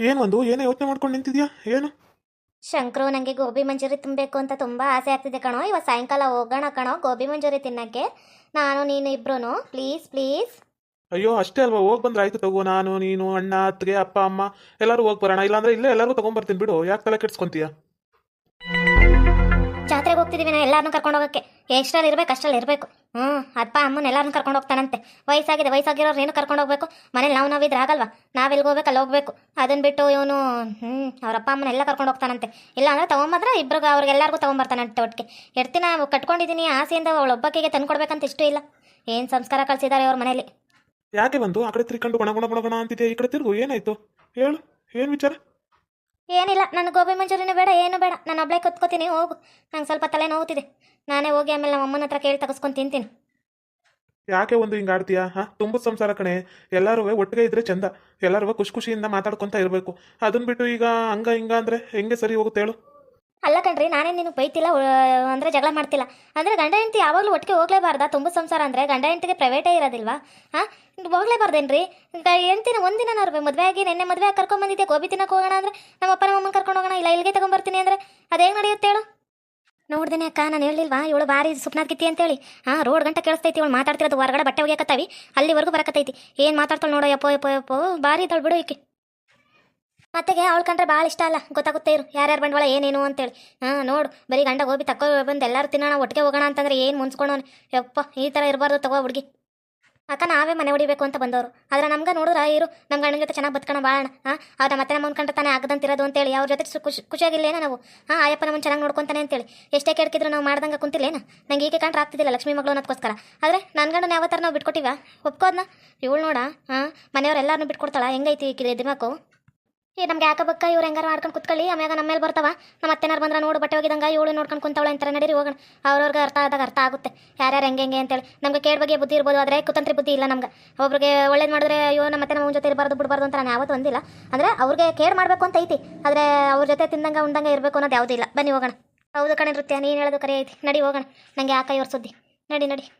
ಏನು ಒಂದು? ಏನೋ ಯೋಚನೆ ಮಾಡ್ಕೊಂಡು ನಿಂತಿದ್ಯಾ? ಏನು? ಶಂಕರು ನನಗೆ ಗೋಬಿ ಮಂಚೂರಿ ತಿನ್ನಬೇಕು ಅಂತ ತುಂಬ ಆಸೆ ಆಗ್ತಿದೆ ಕಣೋ. ಇವತ್ತು ಸಾಯಂಕಾಲ ಹೋಗೋಣ ಕಣೋ ಗೋಬಿ ಮಂಚೂರಿ ತಿನ್ನಕ್ಕೆ. ನಾನು ನೀನು ಇಬ್ರು ಪ್ಲೀಸ್ ಪ್ಲೀಸ್. ಅಯ್ಯೋ ಅಷ್ಟೇ ಅಲ್ವಾ? ಹೋಗಿ ಬಂದ್ರೆ ಆಯ್ತು ತಗೋ. ನಾನು ನೀನು ಅಣ್ಣ ಅತ್ತಿಗೆ ಅಪ್ಪ ಅಮ್ಮ ಎಲ್ಲರೂ ಹೋಗಿ ಬರೋಣ. ಇಲ್ಲಾಂದ್ರೆ ಇಲ್ಲೇ ಎಲ್ಲರೂ ತಗೊಂಬರ್ತೀನಿ ಬಿಡು. ಯಾಕೆ ತಲೆ ಕೆಡ್ಸ್ಕೊಂತೀಯ? ಹೋಗ್ತಿದ್ದೀವಿ ನಾನು ಎಲ್ಲರನ್ನೂ ಕರ್ಕೊಂಡು ಹೋಗಕ್ಕೆ. ಎಷ್ಟರಲ್ಲಿ ಇರಬೇಕು ಅಷ್ಟರಲ್ಲಿ ಇರಬೇಕು. ಹ್ಞೂ ಅಪ್ಪ, ಅಮ್ಮನ ಎಲ್ಲರನ್ನೂ ಕರ್ಕೊಂಡು ಹೋಗ್ತಾನಂತೆ. ವಯಸ್ಸಾಗಿದೆ, ವಯಸ್ಸಾಗಿರೋರು ಏನು ಕರ್ಕೊಂಡು ಹೋಗ್ಬೇಕು. ಮನೇಲಿ ನಾವು ನಾವಿದ್ರೆ ಆಗಲ್ವಾ? ಎಲ್ಲಿ ಹೋಗ್ಬೇಕು, ಅಲ್ಲಿ ಹೋಗ್ಬೇಕು. ಅದನ್ನ ಬಿಟ್ಟು ಇವನು ಹ್ಞೂ ಅವ್ರ ಅಪ್ಪ ಅಮ್ಮನೆಲ್ಲ ಕರ್ಕೊಂಡು ಹೋಗ್ತಾನಂತೆ. ಇಲ್ಲ ಅಂದ್ರೆ ತೊಗೊಂಬಂದ್ರೆ ಇಬ್ರಿಗೆ ಅವ್ರಿಗೆಲ್ಲರಿಗೂ ತೊಗೊಂಬರ್ತಾನಂತೆ ಒಟ್ಟಿಗೆ. ಎಷ್ಟು ದಿನ ಕಟ್ಕೊಂಡಿದ್ದೀನಿ ಆಸೆಯಿಂದ ಅವಳೊಬ್ಬಕ್ಕಿಗೆ ತಂದು ಕೊಡ್ಬೇಕಂತ ಇಷ್ಟೂ ಇಲ್ಲ. ಏನು ಸಂಸ್ಕಾರ ಕಳಿಸಿದ್ದಾರೆ ಅವ್ರ ಮನೇಲಿ? ಯಾಕೆ ಬಂದು ಆ ಕಡೆ ತಿರ್ಕೊಂಡು ಗುಣ ಅಂತಿದ್ಯಾ? ಈ ಕಡೆ ತಿರುಗು, ಏನಾಯ್ತು? ಹೇಳು, ಏನು ವಿಚಾರ? ಏನಿಲ್ಲ, ನನ್ನ ಗೋಬಿ ಮಂಚೂರಿನೂ ಬೇಡ, ಏನು ಬೇಡ. ನಾನು ಒಬ್ಬಳೆ ಕುತ್ಕೋತೀನಿ, ಹೋಗು. ನಂಗೆ ಸ್ವಲ್ಪ ತಲೆ ನೋವುತ್ತಿದೆ ನಾನೇ ಹೋಗಿ ಆಮೇಲೆ ನಮ್ಮ ಅಮ್ಮನ ಹತ್ರ ಕೇಳಿ ತಗಸ್ಕೊಂಡು ತಿಂತೀನಿ. ಯಾಕೆ ಒಂದು ಹಿಂಗೆ ಆಡ್ತೀಯಾ? ಹಾ? ತುಂಬ ಸಂಸಾರ ಕಣೆ. ಎಲ್ಲರೂ ಒಟ್ಟಿಗೆ ಇದ್ರೆ ಚಂದ. ಎಲ್ಲರೂ ಖುಷಿ ಖುಷಿಯಿಂದ ಮಾತಾಡ್ಕೊಂತ ಇರಬೇಕು. ಅದನ್ನ ಬಿಟ್ಟು ಈಗ ಹಂಗ ಹಿಂಗ ಅಂದ್ರೆ ಹೆಂಗೆ ಸರಿ ಹೋಗುತ್ತೆ ಹೇಳು? ಅಲ್ಲ ಕಣ್ರಿ ನಾನೇ ನಿನಗೆ ಬೈತಿಲ್ಲ ಅಂದರೆ ಜಗಳ ಮಾಡ್ತಿಲ್ಲ. ಅಂದರೆ ಗಂಡ ಹೆಂಡತಿ ಯಾವಾಗಲೂ ಒಟ್ಟಿಗೆ ಹೋಗ್ಲೇಬಾರ್ದಾ? ತುಂಬ ಸಂಸಾರ ಅಂದರೆ ಗಂಡ ಹೆಂಡತಿಗೆ ಪ್ರೈವೇಟೇ ಇರೋದಿಲ್ವಾ? ಹಾಂ? ಹೋಗ್ಲೇಬಾರ್ದೇನ್ರಿ? ಹೆಂಡ್ತಿನ ಒಂದಿನ ಮದುವೆ ಆಗಿ ನೆನ್ನೆ ಮದುವೆ ಆಗಿ ಕರ್ಕೊಂಬಂದಿದ್ದೆ ಗೋಬಿ ತಿನ್ನಕ್ಕೆ ಹೋಗೋಣ ಅಂದರೆ ನಮ್ಮ ಅಪ್ಪ ನಮ್ಮ ಅಮ್ಮನ ಕರ್ಕೊಂಡು ಹೋಗೋಣ, ಇಲ್ಲ ಇಲ್ಲಿಗೆ ತಗೊಂಬರ್ತೀನಿ ಅಂದರೆ ಅದೇನು ನಡೆಯುತ್ತೆ ಹೇಳು? ನೋಡ್ದೇನೆ ಅಕ್ಕ, ನಾನು ಹೇಳಿಲ್ವಾ ಇವಳು ಬಾರಿ ಸುಪ್ನಾದ್ಗಿತ್ತಿ ಅಂತೇಳಿ. ಹಾಂ, ರೋಡ್ ಗಂಟೆ ಕೇಳಿಸ್ತೈತಿ, ಇವಳು ಮಾತಾಡ್ತಿರೋದು ಹೊರಗಡೆ ಬಟ್ಟೆ ಒಗ್ಯಾಕತ್ತಾವಿ, ಅಲ್ಲಿವರೆಗೂ ಬರಕತ್ತೈತಿ. ಏನು ಮಾತಾಡ್ತಾಳೆ ನೋಡೋ ಯಪ್ಪೋ ಯಪ್ಪೋ ಯಪ್ಪೋ ಬಾರಿ ಬಿಡು ಈಕೆ. ಮತ್ತೆಗೆ ಅವಳು ಕಂಡ್ರೆ ಭಾಳ ಇಷ್ಟ ಅಲ್ಲ. ಗೊತ್ತಾಗುತ್ತೆ ಇರು, ಯಾರ್ಯಾರು ಬಂಡವಾಳ ಏನೇನು ಅಂತೇಳಿ. ಹಾಂ, ನೋಡು, ಬರೀ ಗಂಡ ಗೋಬಿ ತಕ್ಕೋ ಬಂದು ಎಲ್ಲರೂ ತಿನ್ನೋಣ, ಒಟ್ಟಿಗೆ ಹೋಗೋಣ ಅಂತಂದ್ರೆ ಏನು ಮುನ್ಸ್ಕೊಳೋನು? ಯಪ್ಪ, ಈ ಥರ ಇರಬಾರ್ದು ತಗೋ ಹುಡುಗಿ. ಅಕ್ಕ, ನಾವೇ ಮನೆ ಹೊಡಿಬೇಕು ಅಂತ ಬಂದವರು. ಆದ್ರೆ ನಮ್ಗೆ ನೋಡಿದ್ರೆ ಇರು ನಮ್ಮ ಗಂಡನ ಜೊತೆ ಚೆನ್ನಾಗಿ ಬದುಕೋಣ ಬಾಳಣ ಹಾಂ, ಅವ್ರ ಮತ್ತೆ ನಮ್ಮ ಕಂಡ್ರೆ ತಾನೇ ಆಗದಂತಿರೋದು ಅಂತೇಳಿ. ಅವ್ರ ಜೊತೆ ಖುಷಿ, ಖುಷಿಯಾಗಿಲ್ಲೇನ ನಾವು? ಹಾಂ ಆಯಪ್ಪ ನಮ್ಮನ್ನು ಚೆನ್ನಾಗಿ ನೋಡ್ಕೊತಾನೆ ಅಂತೇಳಿ. ಎಷ್ಟೇ ಕೇಳ್ಕಿದ್ರು ನಾವು ಮಾಡ್ದಂಗೆ ಕುಂತಿಲ್ಲೇನ? ನಂಗೆ ಈಗ ಕಂಡ್ರೆ ಆಗ್ತಿದ್ದಿಲ್ಲ ಲಕ್ಷ್ಮಿ ಮಗಳು ಅನ್ನೋದಕ್ಕೋಸ್ಕರ ಆದರೆ ನನ್ನ ಗಂಡನ ಯಾವ ಥರ ನಾವು ಬಿಟ್ಕೊಟ್ಟಿವ? ಒಪ್ಕೋದ್ನ? ಇವಳು ನೋಡ, ಹಾಂ, ಮನೆಯವ್ರು ಎಲ್ಲರನ್ನೂ ಬಿಟ್ಕೊಡ್ತಾಳ. ಹೆಂಗೈತಿ ದಿಮಾಕು ಈ ನಮ್ಗೆ ಯಾಕೆ ಬಕ್ಕ? ಇವ್ರು ಹೆಂಗಾರ ಮಾಡ್ಕೊಂಡು ಕುತ್ಕೊಳ್ಳಿ. ಆಮ್ಯಾಗ ನಮ್ಮ ಮೇಲೆ ಬರ್ತಾವ. ನಮ್ಮ ಅತ್ತೆನಾರು ಬಂದ್ರೆ ನೋಡು ಬಟ್ಟೆ ಹೋಗಿದಂಗ ಇವಳು ನೋಡ್ಕೊಂಡು ಕುಂತವಳೆ ಅಂತಾರೆ. ನಡೀರಿ, ಹೋಗೋಣ. ಅವ್ರವ್ರಿಗೆ ಅರ್ಥ ಆದಾಗ ಅರ್ಥ ಆಗುತ್ತೆ. ಯಾರ್ಯಾರು ಹೆಂಗೆ ಹೆಂಗೆ ಅಂತೇಳಿ. ನಮಗೆ ಕೇಳ ಬಗ್ಗೆ ಬುದ್ಧಿ ಇರ್ಬೋದು. ಆದರೆ ಕುತಂತ್ರಿ ಬುದ್ಧಿ ಇಲ್ಲ ನಮ್ಗೆ. ಒಬ್ಬರಿಗೆ ಒಳ್ಳೇದು ಮಾಡಿದ್ರೆ ಅಯ್ಯೋ ನಮ್ಮ ಮತ್ತೆ ನಮ್ಮ ಜೊತೆ ಇರಬಾರ್ದು, ಬಿಡಬಾರ್ದು ಅಂತ ನಾನು ಯಾವತ್ತೂ ಒಂದಿಲ್ಲ ಅಂದರೆ ಅವ್ರಿಗೆ ಕೇರ್ ಮಾಡಬೇಕು ಅಂತ ಐತಿ. ಆದರೆ ಅವ್ರ ಜೊತೆ ತಿಂದಂಗೆ, ಉಂಡಂಗೆ ಇರಬೇಕು ಅನ್ನೋದು ಯಾವುದೂ ಇಲ್ಲ. ಬನ್ನಿ, ಹೋಗೋಣ. ಹೌದು ಕಣೆ ನೃತ್ಯ. ನೀನು ಹೇಳೋದು ಕರೆ ಐತಿ. ನಡಿ, ಹೋಗೋಣ. ನನಗೆ ಯಾಕ ಇವ್ರ ಸುದ್ದಿ? ನಡಿ ನಡಿ.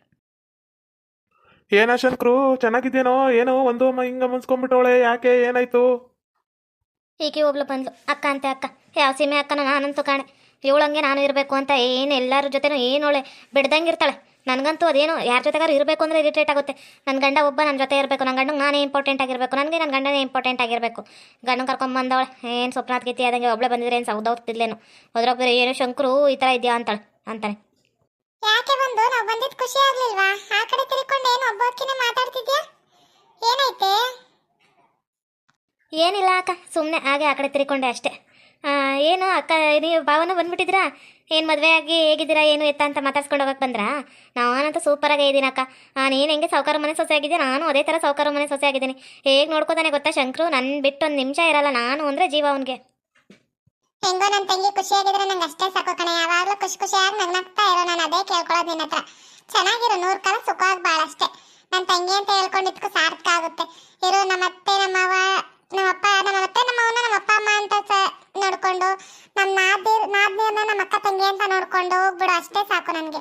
ಏನ ಶಂಕರು? ಚೆನ್ನಾಗಿದ್ದೇನೋ? ಏನೋ? ಒಂದು ಮ- ಹಿಂಗ ಮುನ್ಸ್ಕೊಂಡ್ಬಿಟ್ಟವಳೆ ಯಾಕೆ? ಏನಾಯ್ತು? ಈಕೆ ಒಬ್ಳು ಬಂದ್ಲು. ಅಕ್ಕ ಅಂತೆ, ಅಕ್ಕ. ಯಾವ ಸೀಮೆ ಅಕ್ಕನ ನಾನಂತು ಕಾಣೆ. ಇವಳಂಗೆ ನಾನು ಇರಬೇಕು ಅಂತ ಏನು ಎಲ್ಲರ ಜೊತೆನೂ ಏನು ಒಳ್ಳೆ ಬಿಡ್ದಂಗೆ ಇರ್ತಾಳೆ. ನನಗಂತೂ ಅದೇನು, ಯಾರ ಜೊತೆಗಾರು ಇರಬೇಕು ಅಂದರೆ ಇರಿಟೇಟ್ ಆಗುತ್ತೆ. ನನ್ನ ಗಂಡ ಒಬ್ಬ ನನ್ನ ಜೊತೆ ಇರಬೇಕು. ನನ್ನ ಗಂಡಂಗೆ ನಾನೇ ಇಂಪಾರ್ಟೆಂಟ್ ಆಗಿರಬೇಕು. ನನಗೆ ನನ್ನ ಗಂಡನೇ ಇಂಪಾರ್ಟೆಂಟ್ ಆಗಿರಬೇಕು. ಗಂಡನ ಕರ್ಕೊಂಬಂದವಳೆ ಏನು ಸ್ವಪ್ನಾಥ್ ಗೀತಿ ಆದಂಗೆ ಒಬ್ಳೆ ಬಂದಿದ್ರೆ ಏನು ಸೌದೌತಿದ್ಲೇನು ಹೋದ್ರೊಬ್ಬರು ಏನು ಶಂಕರು ಈ ಥರ ಇದೆಯಾ ಅಂತಾಳೆ, ಅಂತಾನೆ. ಯಾಕೆ ಬಂದು? ನಾವು ಬಂದಿದ್ ಖುಷಿ ಆಗ್ಲಿಲ್ವಾ? ಆ ಕಡೆ ತಿರ್ಕೊಂಡು ಏನು ಒಬ್ಬಾಕಿನೇ ಮಾತಾಡ್ತಿದ್ಯಾ? ಏನೈತೆ ಏನಿಲ್ಲ ಅಕ್ಕ ಸುಮ್ಮನೆ ಹಾಗೆ ಆ ಕಡೆ ತಿರ್ಕೊಂಡೆ ಅಷ್ಟೇ. ಏನು ಅಕ್ಕ, ನೀವು ಭಾವನ ಬಂದ್ಬಿಟ್ಟಿದ್ರಾ ಏನು ಮದುವೆ ಆಗಿ ಹೇಗಿದ್ದೀರಾ, ಏನು ಎತ್ತ ಅಂತ ಮಾತಾಡ್ಸ್ಕೊಂಡು ಹೋಗಕ್ಕೆ ಬಂದ್ರಾ? ನಾನಂತೂ ಸೂಪರಾಗೇ ಇದ್ದೀನಿ ಅಕ್ಕ. ನೀನು ಹೆಂಗೆ ಸಾವುಕಾರ ಮನೆ ಸೊಸೆ ಆಗಿದ್ದೆ ನಾನು ಅದೇ ಥರ ಸಾವುಕಾರ ಮನೆ ಸೊಸೆ ಆಗಿದ್ದೀನಿ. ಹೇಗೆ ನೋಡ್ಕೋತಾನೆ ಗೊತ್ತಾ ಶಂಕರು? ನನ್ನ ಬಿಟ್ಟು ಒಂದು ನಿಮಿಷ ಇರಲ್ಲ, ನಾನು ಅಂದರೆ ಜೀವ ಅವನಿಗೆ. ಹೆಂಗೋ ನನ್ನ ತಂಗಿ ಖುಷಿಯಾಗಿದ್ರೆ ನಂಗೆ ಅಷ್ಟೇ ಸಾಕು ಕಣೆ. ಯಾವಾಗಲೂ ಖುಷಿ ಖುಷಿಯಾಗಿ ನಗ್ನಗ್ತಾ ಇರೋ ನಾನು ಅದೇ ಕೇಳ್ಕೊಳ್ಳೋದು ನಿನ್ನ ಹತ್ರ. ಚೆನ್ನಾಗಿರೋ ನೂರು ಕಾಲ ಸುಖವಾಗಿ ಭಾಳ ಅಷ್ಟೇ. ನನ್ನ ತಂಗಿ ಅಂತ ಹೇಳ್ಕೊಂಡಿದ್ಕು ಸಾರ್ಥಕ ಆಗುತ್ತೆ. ಇರೋ ನಮ್ಮ ಅತ್ತೆ ನಮ್ಮವ್ವ ನಮ್ಮಪ್ಪ ನಮ್ಮ ಅತ್ತೆ ನಮ್ಮವನ್ನ ನಮ್ಮ ಅಪ್ಪ ಅಮ್ಮ ಅಂತ ನೋಡ್ಕೊಂಡು ನಮ್ಮ ನಾದಿರ್ ನಾದ್ನಿಯನ್ನ ನಮ್ಮ ಅಕ್ಕ ತಂಗಿ ಅಂತ ನೋಡ್ಕೊಂಡು ಹೋಗ್ಬಿಡು ಅಷ್ಟೇ ಸಾಕು ನನಗೆ.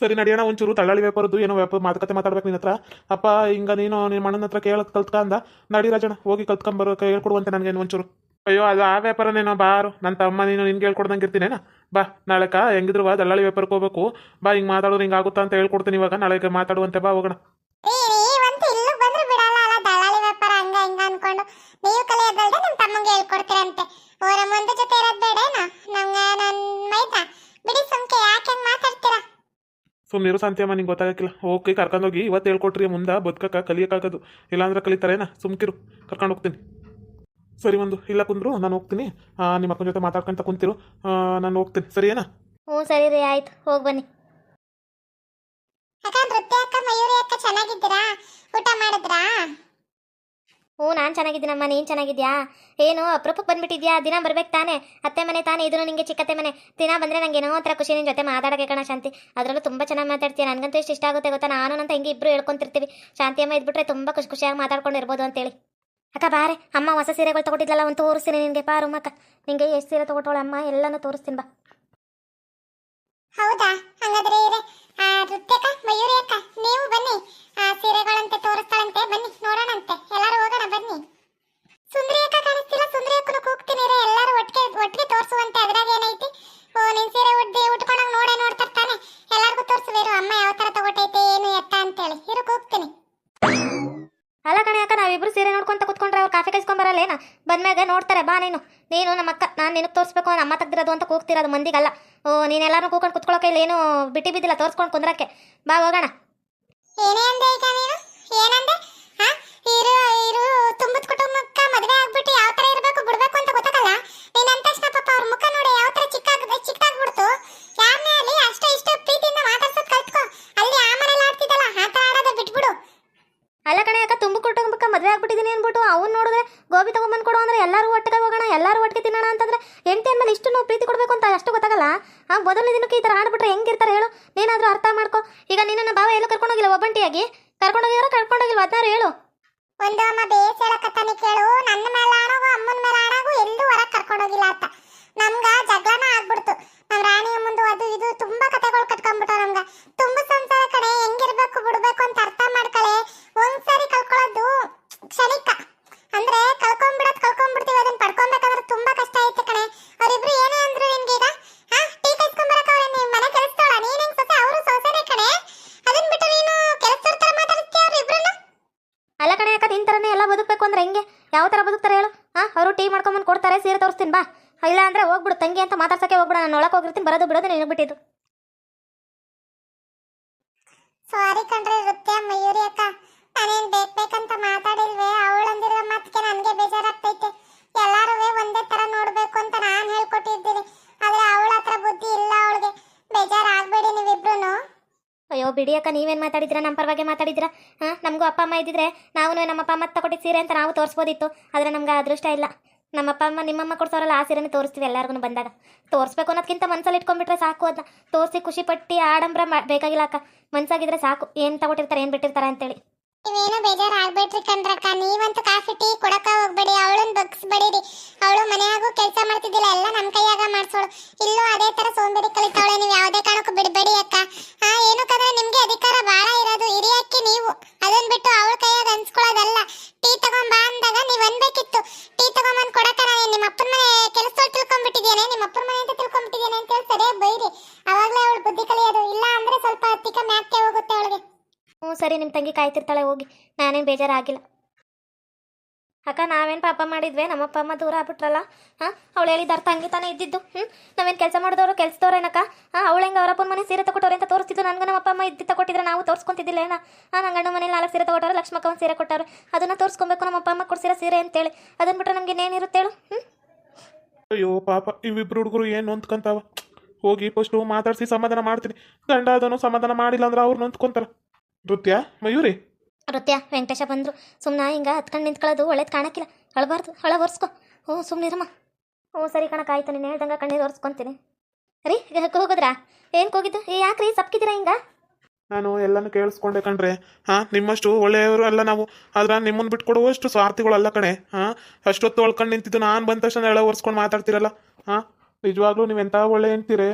ಸರಿ ನಡಿಯೋಣ ಒಂಚೂರು ತಳ್ಳಾಳಿ ವ್ಯಾಪಾರದ್ದು ಏನೋ ವ್ಯಾಪಾರ ಮಾತುಕತೆ ಮಾತಾಡ್ಬೇಕು ನಿನ್ನ ಹತ್ರ. ಅಪ್ಪ ಹಿಂಗ ನೀನು ನಿಮ್ಮ ಅಣ್ಣನ ಹತ್ರ ಕೇಳಕ್ ಕಲ್ತ್ಕ ಅಂದ. ನಡಿ ರಾಜಣ್ಣ ಹೋಗಿ ಕಲ್ತ್ಕೊಂಬರೋ ಹೇಳ್ಕೊಡುವಂತೆ ನನಗೆ ಒಂಚೂರು. ಅಯ್ಯೋ ಅದು ಆ ವ್ಯಾಪಾರನೇನೋ ಬಾರು ನನ್ನ ತಮ್ಮ ನೀನು ನಿನ್ಗೆ ಹೇಳ್ಕೊಡ್ದಂಗೆ ಇರ್ತೀನೇನ? ಬಾ ನಾಳೆಕ ಹೆಂಗಿದ್ರು ಬಾ ದಳ್ಳಾಳಿ ವ್ಯಾಪಾರಕ್ಕೆ ಹೋಗ್ಬೇಕು. ಬಾ ಹಿಂಗ್ ಮಾತಾಡೋದು ಹಿಂಗೆ ಆಗುತ್ತಾ ಅಂತ ಹೇಳ್ಕೊಡ್ತೀನಿ ಇವಾಗ. ನಾಳೆಗೆ ಮಾತಾಡುವಂತೆ ಬಾ ಹೋಗೋಣ ರೀ ನೀವಂತೂ ಇಲ್ಲಿಗೆ ಬಂದ್ರೆ ಬಿಡಲ್ಲ ಅಲ್ಲ ದಳ್ಳಾಳಿ ವ್ಯಾಪಾರ ಹಂಗ ಹಿಂಗ ಅನ್ಕೊಂಡು ನೀವು ಕಲಿಯೋದಲ್ದೆ ನಮ್ಮ ಹೇಳ್ಕೊಡ್ತೀರಂತೆ ಅವರ ಮುಂದೆ ಜೊತೆ ಇರೋದು ಬೇಡೇನಾ? ನಮ್ಗೆ ನನ್ನ ಮೈದ. ಬಿಡಿ ಸುಮ್ಕೆ ಯಾಕೆ ಹಂಗ್ ಮಾತಾಡ್ತೀರಾ? ಸುಮ್ಮನಿರು ಸಂತ್ಯಮ್ಮ ನಿಂಗೆ ಗೊತ್ತಾಗಕ್ಕಿಲ್ಲ. ಹೋಗಿ ಕರ್ಕೊಂಡೋಗಿ ಇವತ್ತು ಹೇಳ್ಕೊಟ್ರಿ ಮುಂದೆ ಬದುಕಕ್ಕ ಕಲಿಯೋಕ್ಕಾಗೋದು. ಇಲ್ಲಾಂದ್ರೆ ಕಲಿತಾರೇನ? ಸುಮ್ಕಿರು ಕರ್ಕೊಂಡು ಹೋಗ್ತೀನಿ. ಸರಿ ಒಂದು ಇಲ್ಲ ಕುಂದ್ರು ನಾನು ಹೋಗ್ತೀನಿ. ನಿಮ್ಮ ಅಕ್ಕನ ಜೊತೆ ಮಾತಾಡ್ಕೊಂತ ಕುಂತಿರು. ನಾನು ಹೋಗ್ತೀನಿ. ಸರಿ ಏನಾ ಹ್ಞೂ ಸರಿ ರೀ ಆಯ್ತು. ಹೋಗಿ ಬನ್ನಿ. ಅಕ್ಕ ನೃತ್ಯ ಅಕ್ಕ ಮಯೂರಿ ಅಕ್ಕ ಚೆನ್ನಾಗಿದ್ದೀರಾ? ಊಟ ಮಾಡಿದ್ರಾ? ಹ್ಞೂ, ನಾನು ಚೆನ್ನಾಗಿದ್ದೀನಮ್ಮ, ನೀನು ಚೆನ್ನಾಗಿದ್ಯಾ ಏನು, ಅಪ್ರೂಪಕ್ಕೆ ಬಂದ್ಬಿಟ್ಟಿದ್ಯಾ? ದಿನ ಬರ್ಬೇಕು ತಾನೇ. ಅತ್ತೆ ಮನೆ ತಾನೇ ಇದು ನಿಂಗೆ ಚಿಕ್ಕತ್ತೆ ಮನೆ. ದಿನ ಬಂದರೆ ನನಗೆ ಏನೋ ಒಂಥರ ಖುಷಿ ನಿನ್ನ ಜೊತೆ ಮಾತಾಡೋಕೆ ಕಣ ಶಾಂತಿ. ಅದರಲ್ಲೂ ತುಂಬ ಚೆನ್ನಾಗಿ ಮಾತಾಡ್ತೀಯ. ನನಗಂತೂ ಇಷ್ಟು ಇಷ್ಟ ಆಗುತ್ತೆ ಗೊತ್ತಾ? ನಾನು ಅಂತ ಹಿಂಗೆ ಇಬ್ಬರು ಹೇಳ್ಕೊಂತಿರ್ತೀವಿ. ಶಾಂತಿ ಅಮ್ಮ ಇದ್ಬಿಟ್ರೆ ತುಂಬ ಖುಷಿ ಖುಷಿಯಾಗಿ ಮಾತಾಡ್ಕೊಂಡು ಇರ್ಬೋದು ಅಂತೇಳಿ. ಅಕ್ಕ, ಬಾರೆ, ಅಮ್ಮ ಹೊಸ ಸೀರೆಗಳು ತೊಗೊಟ್ಟಿದ್ಲಲ್ಲ ಒಂದು ತೋರಿಸ್ತೀನಿ ನಿನಗೆ. ಬಾರು ಅಕ್ಕ. ನಿಂಗೆ ಎಷ್ಟು ಸೀರೆ ತೊಗೊಟ್ಟೋಳಮ್ಮ ಎಲ್ಲನೂ ತೋರಿಸ್ತೀನಿ ಬಾ. ಹೌದಾ? ಹಂಗಾದ್ರೆ ಅಲ್ಲ ಕಣೆ ಅಕ್ಕ ನಾವಿಬ್ರು ಸೀರೆ ನೋಡ್ಕೊಂತ ಕುತ್ಕೊಂಡ್ರೆ ಅವ್ರು ಕಾಫಿ ಕಾಯಿಸ್ಕೊಂಬರಲ್ಲೇನ ಬಂದ್ಮ್ಯಾಗ ನೋಡ್ತಾರೆ, ಬಾ ನೀನು. ನೀನು ನಮ್ಮ ಅಕ್ಕ, ನಾನು ನಿನಗೆ ತೋರಿಸ್ಬೇಕು ನಮ್ಮ ತೆಗ್ದಿರೋದು ಅಂತ ಕೂಗ್ತಿರೋದು ಮಂದಿಗಲ್ಲ. ಓ ನೀನೆಲ್ಲರೂ ಕೂಕೊಂಡು ಕೂತ್ಕೊಳ್ಳೋಕೆ ಇಲ್ಲಿ ಏನು ಬಿಟ್ಟಿ ಬಿದ್ದಿಲ್ಲ, ತೋರಿಸ್ಕೊಂಡು ಕುಂದ್ರಕ್ಕೆ. ಬಾ, ಹೋಗೋಣ. ಏನೇ ಅಂದೆ ಈಗ ನೀನು? ಏನಂದೆ? ಇರು ಇರು, ತುಂಬದ ಕುಟುಂಬಕ್ಕ ಮದುವೆ ಆಗ್ಬಿಟ್ಟು ಯಾವ ಥರ ಇರಬೇಕು, ಬಿಡ್ಬೇಕು? ಥರ ಆಡ್ಬಿಟ್ರೆ ಹೆಂಗಿರ್ತಾರೆ ಹೇಳು? ನೀನಾದರೂ ಅರ್ಥ ಮಾಡ್ಕೊ. ಈಗ ನಿನ್ನ ಭಾವ ಎಲ್ಲ ಕರ್ಕೊಂಡೋಗಿಲ್ಲ ಒಬ್ಬಂಟಿಯಾಗಿ? ಕರ್ಕೊಂಡೋಗಿದಾರೋ? ಕರ್ಕೊಂಡೋಗಿಲ್ವ ಅದಾರು ಹೇಳು. ಒಂದು ಅಮ್ಮ ಬೇಸ್ ಹೇಳಕತ್ತಾನೆ ಕೇಳು. ನನ್ನ ಮೇಲೆ ಆಡೋಗು, ಅಮ್ಮನ ಮೇಲೆ ಆಡೋಗು, ಎಲ್ಲೂ ಹೊರಗೆ ಕರ್ಕೊಂಡೋಗಿಲ್ಲ ಅಂತ. ನಮ್ಗ ಜಗಳನ ಆಗ್ಬಿಡ್ತು. ನಮ್ ರಾಣಿಯ ಮುಂದೆ ಅದು ಇದು, ತುಂಬಾ ಕತೆಗಳು ಕಟ್ಕೊಂಡ್ಬಿಟ್ಟು ನಮ್ಗ. ತುಂಬಾ ಸಂಸಾರ ಕಡೆ ಹೆಂಗಿರ್ಬೇಕು, ಬಿಡ್ಬೇಕು ಅಂತ ಅರ್ಥ ಒಂದ್ಸರಿ ಕಳ್ಕೊಳ್ಳೋದು ಕ್ಷಣಿಕ ಅಂದ್ರೆ ಕಳ್ಕೊಂಡ್ಬಿಡೋದ್ ಕಳ್ಕೊಂಡ್ಬಿಡ್ತೀವಿ ಅದನ್ನ ಪಡ್ಕೊಬೇಕಾದ್ರೆ ತುಂಬಾ ಕಷ್ಟ ಐತೆ ಕಣೆ ಅವ್ರಿಬ್ರು ಏನೇ ಅಂದ್ರು ನಿನ್ಗೀಗ ಹಾ ಟೀ ಕೈಸ್ಕೊಂಬರಕ್ ಅವ್ರೆ ನೀವ್ ಮನೆ ಕೆಲಸದೋಳ ನೀನ್ ಹೆಂಗ್ ಸೊಸೆ ಅವರು ಸೊಸೆನೇ ಕಣೆ ಅದನ್ ಬಿಟ್ಟು ನೀನು ಕೆಲಸದವ್ರ ತರ ಮಾತಾಡ್ತೀಯ ಅವ್ರಿಬ್ರು ಅಲ್ಲ ಕಣೆ ಅಕ್ಕ ನಿನ್ ಥರನೇ ಎಲ್ಲ ಬದುಕಬೇಕು ಅಂದ್ರೆ ಹೆಂಗೆ ಯಾವ ಥರ ಬದುಕ್ತಾರೆ ಹೇಳು. ಅವರು ಟೀ ಮಾಡ್ಕೊಂಬಂದು ಕೊಡ್ತಾರೆ, ಸೀರೆ ತೋರಿಸ್ತೀನಿ, ಬಾ. ಇಲ್ಲ ಅಂದ್ರೆ ಹೋಗ್ಬಿಡು, ತಂಗಿ ಅಂತ ಮಾತಾಡ್ಸಕ್ಕೆ ಹೋಗ್ಬಿಡ, ನಾನು ಒಳಗೆ ಹೋಗಿರ್ತೀನಿ, ಬರೋದು ಬಿಡೋದು ನಿನಗೆ ಬಿಟ್ಟಿದ್ದು. ಸಾರಿ ಕಣ್ರಿ ನೃತ್ಯ ಮಯೂರಿ ಅಕ್ಕ. ನಾನೇನ್ ಬೇಕ್ ಬೇಕಂತ ಮಾತಾಡಿಲ್ವೇ? ಅವಳು ಅಂದಿರೋ ಮಾತಿಗೆ ನನಗೆ ಬೇಜಾರಾಗ್ತೈತೆ. ಎಲ್ಲಾರು ಒಂದೇ ತರ ನೋಡ್ಬೇಕು ಅಂತ ನಾನ್ ಹೇಳ್ಕೊಟ್ಟಿದ್ದೀನಿ. ಆದ್ರೆ ಅವಳ ಹತ್ರ ಬುದ್ಧಿ ಇಲ್ಲ ಅವಳಿಗೆ ಬೇಜಾರಾಗ್ಬೇಡಿ ನೀವಿಬ್ರು ಅಯ್ಯೋ ಬಿಡಿ ಅಕ್ಕ ನೀವೇನು ಮಾತಾಡಿದ್ದೀರಾ? ನಮ್ಮ ಪರವಾಗಿ ಮಾತಾಡಿದ್ದೀರಾ? ಹಾಂ, ನಮಗೂ ಅಪ್ಪ ಅಮ್ಮ ಇದ್ದಿದ್ರೆ ನಾವು ನಮ್ಮ ಅಪ್ಪ ಅಮ್ಮ ತಗೊಟ್ಟಿದ್ದು ಸೀರೆ ಅಂತ ನಾವು ತೋರಿಸ್ಬೋದಿತ್ತು. ಆದರೆ ನಮ್ಗೆ ಅದೃಷ್ಟ ಇಲ್ಲ. ನಮ್ಮ ಅಪ್ಪ ಅಮ್ಮ, ನಿಮ್ಮಮ್ಮ ಕೊಡ್ಸೋರಲ್ಲ ಆ ಸೀರೆನೇ ತೋರಿಸ್ತೀವಿ ಎಲ್ಲರಿಗೂ ಬಂದಾಗ. ತೋರಿಸ್ಬೇಕು ಅನ್ನೋದಕ್ಕಿಂತ ಮನಸ್ಸಲ್ಲಿ ಇಟ್ಕೊಂಡ್ಬಿಟ್ರೆ ಸಾಕು ಅದನ್ನ ತೋರಿಸಿ ಖುಷಿ ಪಟ್ಟು ಆಡಂಬರ ಮಾ ಬೇಕಾಗಿಲ್ಲ ಅಕ್ಕ. ಮನ್ಸಾಗಿದ್ರೆ ಸಾಕು. ಏನು ತಗೊಟ್ಟಿರ್ತಾರೆ, ಏನು ಬಿಟ್ಟಿರ್ತಾರೆ ಅಂತೇಳಿ. ನೀವೇನು ಬೇಜಾರಾಗ್ಬೇಡ್ರಿ ಕಣ್ರಕ್ಕ ನೀವಂತೂ ಕಾಫಿ, ಟೀ ಕೊಡಕ ಹೋಗ್ಬೇಡಿ. ಅವಳನ್ನ ಬಗ್ಸ್ಬೇಡಿರಿ. ಅವಳು ಮನೆಯಾಗೂ ಕೆಲಸ ಮಾಡ್ತಿದ್ದಿಲ್ಲ. ಎಲ್ಲ ನಮ್ ಕೈಯಾಗ ಮಾಡ್ಸೋಳು. ಇಲ್ಲೂ ಅದೇ ತರ ಸೋಂಬೇರಿ ಕಲಿತಾವಳೆ. ನೀವು ಯಾವುದೇ ಕಾರಣಕ್ಕೂ ಬಿಡಬೇಡಿ ಅಕ್ಕ. ಆ ಏನಕ್ಕಂದ್ರೆ ನಿಮ್ಗೆ ಅಧಿಕಾರ ಬಹಳ ಇರೋದು. ಹಿರಿಯಕ್ಕೆ ನೀವು. ಅದನ್ ಬಿಟ್ಟು ಅವಳ ಕೈಯಾಗ ಅನ್ಸ್ಕೊಳ್ಳೋದಲ್ಲ. ಟೀ ತಗೊಂಬಾ ಅಂದಾಗ ನೀವ್ ಅನ್ಬೇಕಿತ್ತು ಟೀ ತಗೊಂಬಂದ್ ಕೊಡಕ ನಾನು ನಿಮ್ಮ ಅಪ್ಪನ ಮನೆ ಕೆಲಸದೊಳಗೆ ತಿಳ್ಕೊಂಡ್ಬಿಟ್ಟಿದ್ದೇನೆ ನಿಮ್ಮ ಅಪ್ಪನ ಮನೆ ಅಂತ ತಿಳ್ಕೊಂಡ್ಬಿಟ್ಟಿದ್ದೇನೆ ಅಂತ ಹೇಳಿ ಸರಿಯಾಗಿ ಬೈರಿ ಅವಾಗ್ಲೇ ಅವಳು ಬುದ್ಧಿ ಕಲಿಯೋದು ಇಲ್ಲ ಅಂದ್ರೆ ಸ್ವಲ್ಪ ತಿಕ್ಕ ಮ್ಯಾಕ್ಕೆ ಹೋಗುತ್ತೆ ಅವಳಿಗೆ ಹ್ಞೂ ಸರಿ ನಿಮ್ಮ ತಂಗಿ ಕಾಯ್ತಿರ್ತಾಳೆ, ಹೋಗಿ. ನಾನೇನು ಬೇಜಾರಾಗಿಲ್ಲ. ಅಕ್ಕ, ನಾವೇನು ಪಾಪ ಮಾಡಿದ್ವಿ? ನಮ್ಮಪ್ಪ, ಅಮ್ಮ ದೂರ ಆಗ್ಬಿಟ್ರಲ್ಲ? ಹಾಂ? ಅವಳು ಹೇಳಿದ ತಂಗಿ ಹಂಗೆ ತಾನೇ ಇದ್ದಿದ್ದು. ಹ್ಞೂ ನಾವೇನು ಕೆಲಸ ಮಾಡಿದವರು ಕೆಲಸದವ್ರೇನಕ್ಕ? ಹಾಂ? ಅವಳು ಹೆಂಗೆ ಅವರಪ್ಪನ ಮನೆ ಸೀರೆ ತಗೊಟ್ಟವ್ರೆ ಅಂತ ತೋರಿಸ್ತಿದ್ದು ನನಗೆ ನಮ್ಮ ಅಪ್ಪ ಅಮ್ಮ ಇದ್ದು ತಗೊಟ್ಟಿದ್ರೆ ನಾವು ತೋರಿಸ್ಕೊಂತಿದ್ದಿಲ್ಲ ಏನ? ಹಾಂ ನನ್ನ ಅಣ್ಣ ಮನೇಲಿ ನಾಲ್ಕು ಸೀರೆ ತಗೊಟ್ಟವ್ರೆ ಲಕ್ಷ್ಮಕ್ಕ ಒಂದು ಸೀರೆ ಕೊಟ್ಟವ್ರೆ. ಅದನ್ನು ತೋರಿಸ್ಕೊಬೇಕು ನಮ್ಮ ಅಪ್ಪ ಅಮ್ಮ ಕೊಡ್ಸಿರೋ ಸೀರೆ ಅಂತೇಳಿ. ಅದನ್ನ ಬಿಟ್ಟರೆ ನಮಗೆ ಇನ್ನೇನು ಇರುತ್ತೇಳು ಹ್ಞೂ ಅಯ್ಯೋ, ಪಾಪ. ಇವಿಬ್ರು ಹುಡುಗರು ಏನು ನೊಂದ್ಕೊಂತಾವ? ಹೋಗಿ ಫಸ್ಟು ಮಾತಾಡಿಸಿ ಸಮಾಧಾನ ಮಾಡ್ತೀನಿ. ಗಂಡ ಅದನ್ನು ಸಮಾಧಾನ ಮಾಡಿಲ್ಲ ಅಂದ್ರೆ ಅವ್ರು ನೊಂದ್ಕೊಂತಾರ. ನೃತ್ಯ ಮಯೂರಿ? ನೃತ್ಯ ವೆಂಕಟೇಶ ಬಂದರು. ಸುಮ್ಮನೆ ಹಿಂಗೆ ಹತ್ಕೊಂಡು ನಿಂತ್ಕೊಳ್ಳೋದು ಒಳ್ಳೇದು ಕಾಣಕ್ಕಿಲ್ಲ ಅಳಬಾರ್ದು ಹಳ ಒರ್ಸ್ಕೊ ಹ್ಞೂ ಸುಮ್ಮನಿರಮ್ಮ ಹ್ಞೂ ಸರಿ ಕಣಕ್ ಆಯ್ತು. ನೀನು ಹೇಳ್ದಂಗೆ ಕಣ್ಣೀರು ಒರ್ಸ್ಕೊಂತೀನಿ. ರೀ ಹೋಗೋದ್ರಾ? ಏನು ಹೋಗಿದ್ದು ಏ ಯಾಕ್ರಿ ಸಪ್ಕಿದ್ದೀರಾ ಹಿಂಗ? ನಾನು ಎಲ್ಲಾನು ಕೇಳಿಸ್ಕೊಂಡೆ ಕಣ್ರಿ. ಹಾ ನಿಮ್ಮಷ್ಟು ಒಳ್ಳೆಯವರು ಅಲ್ಲ ನಾವು. ಆದ್ರೆ ನಿಮ್ಮನ್ನು ಬಿಟ್ಕೊಡುವಷ್ಟು ಸ್ವಾರ್ಥಿಗಳು ಅಲ್ಲ ಕಣೆ. ಹಾ ಅಷ್ಟೊತ್ತು ಒಳ್ಕೊಂಡು ನಿಂತಿದ್ದು ನಾನು ಬಂದ ತಕ್ಷಣ ಎಳೆ ಒರ್ಸ್ಕೊಂಡು ಮಾತಾಡ್ತಿರಲ್ಲ. ಹಾ ನಿಜವಾಗ್ಲೂ ನೀವೆಂಥ ಒಳ್ಳೆ ಅಂತೀರಿ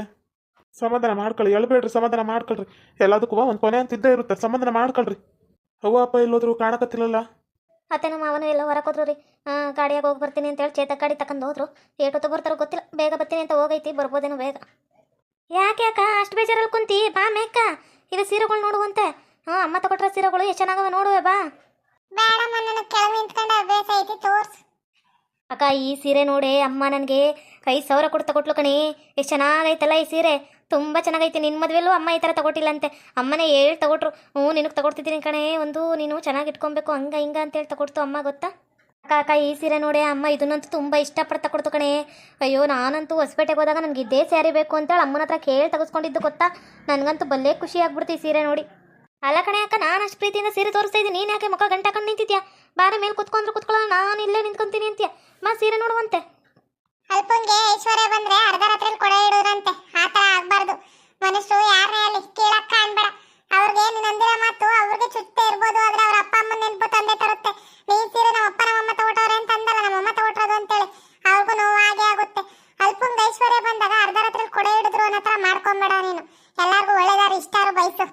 ಸಮಾಧಾನ ಮಾಡ್ಕೊಳ್ಳಿ ಹೇಳ್ಬೇಡ್ರಿ ಸಮಾಧಾನ ಮಾಡ್ಕೊಳ್ರಿ. ಎಲ್ಲದಕ್ಕೂ ಒಂದು ಕೊನೆ ಅಂತ ಇದ್ದೇ ಇರುತ್ತೆ ಸಮಾಧಾನ ಮಾಡ್ಕೊಳ್ರಿ. ಅವ್ವ ಅಪ್ಪ ಎಲ್ಲೋದ್ರು ಕಾಣಕತ್ತಿಲ್ಲಲ್ಲ? ಅತ್ತೆ ನಮ್ಮ ಅವನು ಎಲ್ಲ ಹೊರಕೋದ್ರು ರೀ. ಗಾಡಿಯಾಗ ಹೋಗಿ ಬರ್ತೀನಿ ಅಂತೇಳಿ ಚೇತ ಗಾಡಿ ತಕೊಂಡು ಹೋದ್ರು. ಏಟೊತ್ತು ಬರ್ತಾರೋ ಗೊತ್ತಿಲ್ಲ ಬೇಗ ಬರ್ತೀನಿ ಅಂತ ಹೋಗೈತಿ ಬರ್ಬೋದೇನೋ ಬೇಗ. ಯಾಕೆ ಅಕ್ಕ ಅಷ್ಟು ಬೇಜಾರಲ್ಲಿ ಕುಂತಿ? ಬಾ ಮೇಕ. ಇದು ಸೀರೆಗಳು ನೋಡುವಂತೆ. ಹಾಂ ಅಮ್ಮ ತಗೊಟ್ರ ಸೀರೆಗಳು ಎಷ್ಟು ಚೆನ್ನಾಗವ ನೋಡುವೆ ಬಾ. ಬೇಡಮ್ಮ ನನಗೆ ಕೆಳಗೆ ನಿಂತ್ಕೊಂಡು ಅಭ್ಯಾಸ ಐತಿ ತೋರ್ಸು. ಅಕ್ಕ, ಈ ಸೀರೆ ನೋಡೆ ಅಮ್ಮ ನನಗೆ ಐದು ಸಾವಿರ ಕೊಟ್ಟು ತಗೊಟ್ಲು ಕಣಿ. ಎಷ್ಟು ಚೆನ್ನಾಗೈತಲ್ಲ ಈ ಸೀರೆ. ತುಂಬ ಚೆನ್ನಾಗೈತೆ. ನಿನ್ನ ಮದುವೆಲ್ಲೂ ಅಮ್ಮ ಈ ಥರ ತಗೊಟ್ಟಿಲ್ಲಂತೆ. ಅಮ್ಮನೇ ಹೇಳಿ ತಗೊಟ್ರು. ಹ್ಞೂ, ನಿನಗೆ ತಗೊಡ್ತಿದ್ದೀನಿ ಕಣೆ. ಒಂದು ನೀನು ಚೆನ್ನಾಗಿ ಇಟ್ಕೊಬೇಕು. ಹಂಗ, ಹಿಂಗ ಅಂತೇಳಿ ತಗೊಡ್ತು ಅಮ್ಮ, ಗೊತ್ತಾ? ಅಕ್ಕ ಅಕ್ಕ, ಈ ಸೀರೆ ನೋಡಿ ಅಮ್ಮ ಇದನ್ನಂತೂ ತುಂಬ ಇಷ್ಟಪಟ್ಟು ತಗೊಡ್ತು ಕಣೆ. ಅಯ್ಯೋ, ನಾನಂತೂ ಹೊಸಪೇಟೆಗೆ ಹೋದಾಗ ನನಗೆ ಇದೇ ಸ್ಯಾರಿ ಬೇಕು ಅಂತೇಳಿ ಅಮ್ಮನ ಹತ್ರ ಕೇಳಿ ತಗಿಸ್ಕೊಂಡಿದ್ದು, ಗೊತ್ತಾ? ನನಗಂತೂ ಬಲ್ಲೇ ಖುಷಿ ಆಗ್ಬಿಡ್ತು ಈ ಸೀರೆ ನೋಡಿ. ಅಲ್ಲ ಕಣೆ ಅಕ್ಕ, ನಾನು ಅಷ್ಟು ಪ್ರೀತಿಯಿಂದ ಸೀರೆ ತೋರಿಸ್ತಾ ಇದ್ದೀನಿ. ನೀನು ಯಾಕೆ ಮುಖ ಗಂಟಾಕೊಂಡು ನಿಂತಿದ್ಯಾ? ಬಾರ ಮೇಲೆ ಕುತ್ಕೊಂಡ್ರು ಕುತ್ಕೊಳ್ಳೋಣ ನಾನು ಇಲ್ಲೇ ನಿಂತ್ಕೊಂತೀನಿ ಅಂತೀಯ? ಮಾ ಸೀರೆ ನೋಡುವಂತೆ. ಅಲ್ಪಂಗೆ ಐಶ್ವರ್ಯ ಬಂದ್ರೆ ಅರ್ಧ ರಾತ್ರಿ ಕೊಡೆ ಇಡೋದಂತೆ ಆ ತರ ಆಗ್ಬಾರ್ದು. ಮನುಷ್ಯರು ಯಾರನೇ ಅಲ್ಲಿ ಕೇಳಕ್ಕ ಕಾಣ್ಬೇಡ. ಅವ್ರಿಗೆ ನಂದಿರ ಮಾತು ಅವ್ರಿಗೆ ಚುತ್ತೆ ಇರ್ಬೋದು ಆದ್ರೆ ಅವ್ರ ಅಪ್ಪ ಅಮ್ಮನ ನೆನಪು ತಂದೆ ತರುತ್ತೆ. ನೀ ಸೀರೆ ನಮ್ಮ ಅಪ್ಪ ನಮ್ಮ ಅಮ್ಮ ತಗೊಟ್ಟವ್ರೆ ಅಂತ ಅಂದಲ್ಲ ನಮ್ಮ ಅಮ್ಮ ತಗೊಟ್ಟೋದು ಅಂತೇಳಿ. ಅವ್ರಿಗೂ ನೋವು ಹಾಗೆ ಆಗುತ್ತೆ. ಅಲ್ಪಂಗೆ ಐಶ್ವರ್ಯ ಬಂದಾಗ ಅರ್ಧ ರಾತ್ರಿ ಕೊಡೆ ಹಿಡಿದ್ರು ಅನ್ನೋ ತರ ಮಾಡ್ಕೊಂಬೇಡ ನೀನು. ಎಲ್ಲಾರ್ಗು ಒಳ್ಳೇದಾರು ಇಷ್ಟಾರು ಬಯಸು.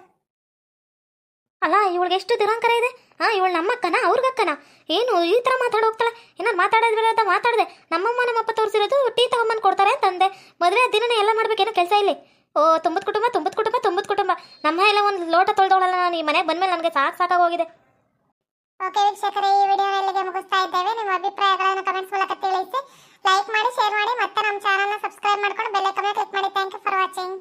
ಅಲ್ಲ ಇವಳಿಗೆ ಎಷ್ಟು ದುರಂಕರ ಇದೆ? ಹಾ ಇವಳು ನಮ್ಮಕ್ಕನ ಅವ್ರಿಗಕ್ಕನ? ಏನು ಈ ಥರ ಮಾತಾಡೋಗ್ತಾಳೆ ಏನಾರು ಮಾತಾಡೋದ್ರಲ್ಲ ಅಂತ ಮಾತಾಡಿದೆ. ನಮ್ಮಮ್ಮ ನಮ್ಮಪ್ಪ ತೋರಿಸಿರೋದು ಟೀ ತಗೊಂಬಂದು ಕೊಡ್ತಾರೆ ಅಂತಂದೆ ಮದುವೆ ದಿನನೇ ಎಲ್ಲ ಮಾಡಬೇಕೇನೋ ಕೆಲಸ ಇಲ್ಲಿ. ಓ ತುಂಬು ಕುಟುಂಬ ತುಂಬದ ಕುಟುಂಬ ತುಂಬು ಕುಟುಂಬ. ನಮ್ಮ ಎಲ್ಲ ಒಂದು ಲೋಟ ತೊಳೆದೋಳಲ್ಲ ನಾನು, ಈ ಮನೆಗೆ ಬಂದ್ಮೇಲೆ ನನಗೆ ಸಾಕು ಹೋಗಿದೆ. ಓಕೆ ವೀಕ್ಷಕರೇ, ಈ ವಿಡಿಯೋ ಇಲ್ಲಿಗೆ ಮುಗಿಸ್ತಾ ಇದ್ದೇವೆ. ನಿಮ್ಮ ಅಭಿಪ್ರಾಯಗಳನ್ನು ಕಮೆಂಟ್ಸ್ ಮೂಲಕ ತಿಳಿಸಿ. ಲೈಕ್ ಮಾಡಿ, ಶೇರ್ ಮಾಡಿ, ಮತ್ತೆ ನಮ್ಮ ಚಾನಲ್ನ ಸಬ್ಸ್ಕ್ರೈಬ್ ಮಾಡ್ಕೊಂಡು ಬೆಲ್ ಐಕನ್ನ ಕ್ಲಿಕ್ ಮಾಡಿ. Thank you for watching.